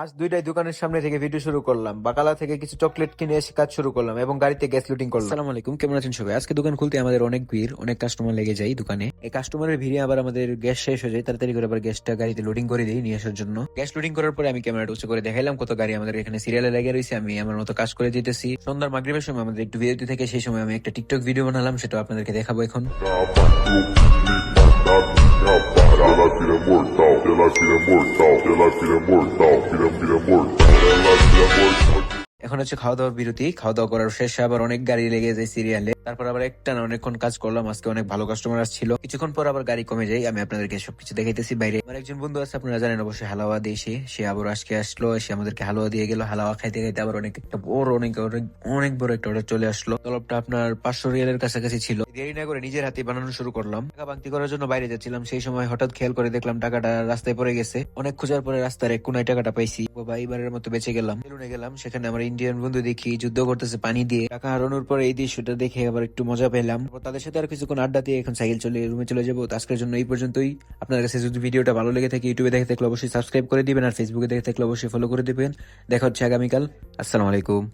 আজ দুইটাই দোকানের সামনে থেকে ভিডিও শুরু করলাম। বাকালা থেকে কিছু চকলেট কিনে এসে কাজ শুরু করলাম এবং গাড়িতে গ্যাস লুটিং করলাম। আসসালামু আলাইকুম কেমন আছেন সবাই? আজকে দোকান খুলতে আমাদের অনেক ভিড় অনেক কাস্টমার লেগে যায় দোকানে। এই কাস্টমারের ভিড়ে আবার আমাদের গ্যাস শেষ হয়ে যায় তাড়াতাড়ি করে আবার গ্যাসটা গাড়িতে লোডিং করে দিই নিয়ে আসার জন্য। গ্যাস লোডিং করার পরে আমি ক্যামেরাটা উঁচু করে দেখাইলাম কত গাড়ি আমাদের এখানে সিরিয়ালে লেগে রয়েছে আমি আমার মতো কাজ করে যেতেছি সন্ধ্যার মাগরিবের সময় আমাদের একটু বিরতি থেকে সেই সময় আমি একটা টিকটক ভিডিও বানালাম সেটা আপনাদেরকে দেখাবো এখন। এখন হচ্ছে খাওয়া দাওয়ার বিরতি। খাওয়া দাওয়া করার শেষে আবার অনেক গাড়ি লেগে যায় সিরিয়ালে তারপর আবার একটা না অনেকক্ষণ কাজ করলাম, আজকে অনেক ভালো কাস্টমার আসছিল। কিছুক্ষণ পর আবার গাড়ি কমে যায়, আমি আপনাদেরকে সবকিছু দেখাইতেছি বাইরে। আমার একজন বন্ধু আছে, আপনারা জানেন অবশ্যই হালাওয়া দিয়ে সে। আবার আজকে আসলো, এসে আমাদেরকে হালুয়া দিয়ে গেল। হালাওয়া খাইতে খাইতে আবার অনেক একটা বড়, অনেক, অনেক- বড় একটা অর্ডার চলে আসলো। তলবটা আপনার পাঁচশো রিয়ালের কাছাকাছি ছিল। দেরি না করে নিজের হাতে বানানো শুরু করলাম। টাকা বাংতি করার জন্য বাইরে যাচ্ছিলাম। সেই সময় হঠাৎ খেয়াল করে দেখলাম টাকাটা রাস্তায় পড়ে গেছে। অনেক খোঁজার পরে রাস্তার এক কোনায় টাকাটা পাইছি। বাবা, এইবারের মতো বেঁচে গেলাম। গেলাম। সেখানে আমার ইন্ডিয়ান বন্ধু দেখি, যুদ্ধ করতেছে পানি দিয়ে। টাকা হারানোর পরে এই দৃশ্যটা দেখে আবার একটু মজা পেলাম। তাদের সাথে আর কিছুক্ষণ আড্ডা দিয়ে এখন সাইকেল চলে, রুমে চলে যাব। আজকের জন্য এই পর্যন্তই। আপনার কাছে যদি ভিডিওটা ভালো লেগে থাকে, ইউটিউবে দেখে থাকলে অবশ্যই সাবস্ক্রাইব করে দিবেন, আর ফেসবুকে দেখে থাকলে অবশ্যই ফলো করে দিবেন। দেখা হচ্ছে আগামীকাল। আসসালামু আলাইকুম।